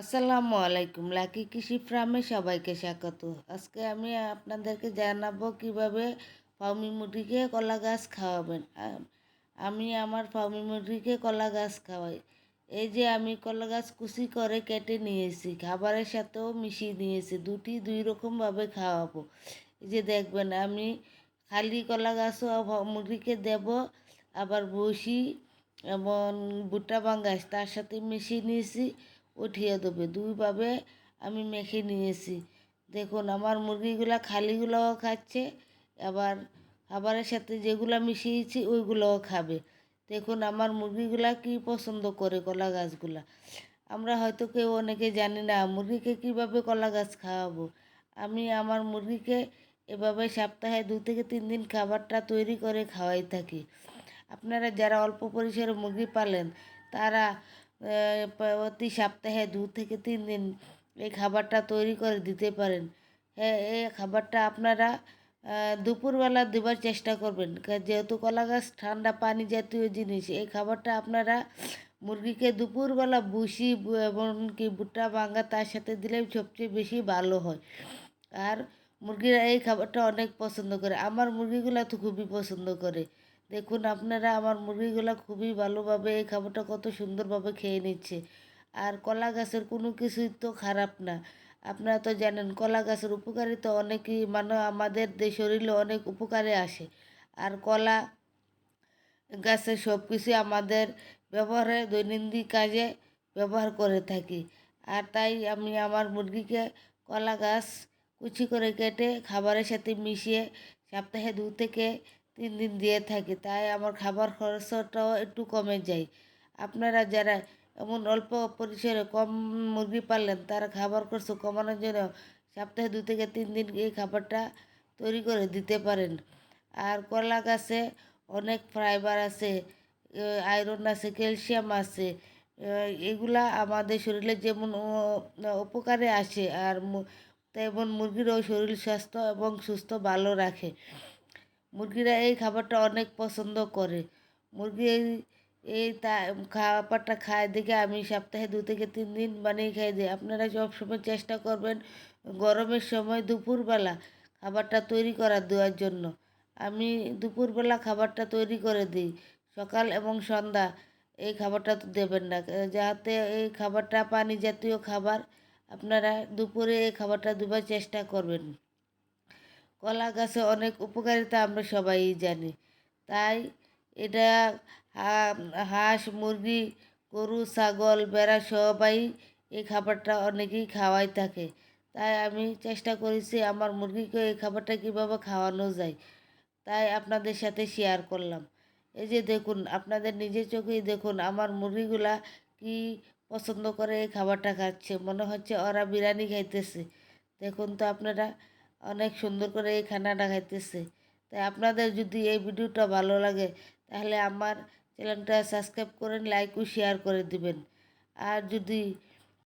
আসসালামু আলাইকুম, লাকি কৃষি ফার্মে সবাইকে স্বাগত। আজকে আমি আপনাদেরকে জানাব কীভাবে ফাউমি মুরগিকে কলা গাছ খাওয়াবেন। আমি আমার ফাউমি মুরগিকে কলা গাছ খাওয়াই। এই যে আমি কলা গাছ কুচি করে কেটে নিয়েছি, খাবারের সাথেও মিশিয়ে নিয়েছি, দুটি দুই রকমভাবে খাওয়াবো। এই যে দেখবেন, আমি খালি কলা গাছও মুরগিকে দেব, আবার বসি এবং ভুট্টা বাঙ্গাস তার সাথে মিশিয়ে নিয়েছি। উঠিয়ে দেবে। দুইভাবে আমি মেখে নিয়েছি। দেখুন, আমার মুরগিগুলা খালিগুলোও খাচ্ছে, আবার খাবারের সাথে যেগুলো মিশিয়েছি ওইগুলোও খাবে। দেখুন, আমার মুরগিগুলা কি পছন্দ করে কলা গাছগুলা। আমরা হয়তো কেউ অনেকে জানি না, মুরগিকে কীভাবে কলা গাছ খাওয়াবো? আমি আমার মুরগিকে এভাবে সপ্তাহে দু থেকে তিন দিন খাবারটা তৈরি করে খাওয়াই থাকি। আপনারা যারা অল্প পরিসরে মুরগি পালেন, তারা প্রতি সপ্তাহে দু থেকে তিন দিন এই খাবারটা তৈরি করে দিতে পারেন। হ্যাঁ এই খাবারটা আপনারা দুপুরবেলা দেবার চেষ্টা করবেন। যেহেতু কলা গাছ ঠান্ডা পানি জাতীয় জিনিস, এই খাবারটা আপনারা মুরগিকে দুপুরবেলা বু- এমনকি ভুট্টা ভাঙা তার সাথে দিলে সবচেয়ে বেশি ভালো হয়। আর মুরগিরা এই খাবারটা অনেক পছন্দ করে। আমার মুরগিগুলো তো খুবই পছন্দ করে। দেখুন, আপনারা আমার মুরগিগুলা খুবই ভালোভাবে এই খাবারটা কত সুন্দরভাবে খেয়ে নিচ্ছে। আর কলা গাছের কোনো কিছুই তো খারাপ না। আপনারা তো জানেন, কলা গাছের উপকারিতা অনেকই মানে আমাদের শরীরে অনেক উপকারে আসে। আর কলা গাছের সব কিছু আমাদের ব্যবহারে, দৈনন্দিন কাজে ব্যবহার করে থাকি। আর তাই আমি আমার মুরগিকে কলা গাছ কুচি করে কেটে খাবারের সাথে মিশিয়ে সপ্তাহে দু থেকে তিন দিন দিয়ে থাকি, তাই আমার খাবার খরচটাও একটু কমে যায়। আপনারা যারা এমন অল্প পরিসরে কম মুরগি পাললেন, তারা খাবার খরচ কমানোর জন্য সপ্তাহে দু থেকে তিন দিন এই খাবারটা তৈরি করে দিতে পারেন। আর কলা গাছে অনেক ফাইবার আছে আয়রন আছে, ক্যালসিয়াম আছে এগুলা আমাদের শরীরে যেমন উপকারে আসে, আর তেমন মুরগিরও শরীর স্বাস্থ্য এবং সুস্থ ভালো রাখে। মুরগিরা এই খাবারটা অনেক পছন্দ করে। মুরগি এই এই তা, খাবারটা খায় দেখে আমি সপ্তাহে দু থেকে তিন দিন বানিয়ে খাই দিই। আপনারা সবসময় চেষ্টা করবেন গরমের সময় দুপুরবেলা খাবারটা তৈরি করা দেওয়ার জন্য। আমি দুপুরবেলা খাবারটা তৈরি করে দিই। সকাল এবং সন্ধ্যা এই খাবারটা তো দেবেন না। যাতে এই খাবারটা পানি জাতীয় খাবার আপনারা দুপুরে এই খাবারটা দেবার চেষ্টা করবেন। কলা গাছে অনেক উপকারিতা আমরা সবাই জানি। তাই এটা হাঁস, মুরগি, গরু, ছাগল বেড়া সবাই এই খাবারটা অনেকেই খাওয়াই থাকে। তাই আমি চেষ্টা করেছি আমার মুরগিকে এই খাবারটা কীভাবে খাওয়ানো যায়, তাই আপনাদের সাথে শেয়ার করলাম। এই যে দেখুন, আপনাদের নিজের চোখেই দেখুন আমার মুরগিগুলা কি পছন্দ করে এই খাবারটা খাচ্ছে। মনে হচ্ছে ওরা বিরিয়ানি খাইতেছে। দেখুন তো আপনারা অনেক সুন্দর করে এই খানাটা খাইতেছে। তাই আপনাদের যদি এই ভিডিওটা ভালো লাগে, তাহলে আমার চ্যানেলটা সাবস্ক্রাইব করেন লাইক ও শেয়ার করে দিবেন। আর যদি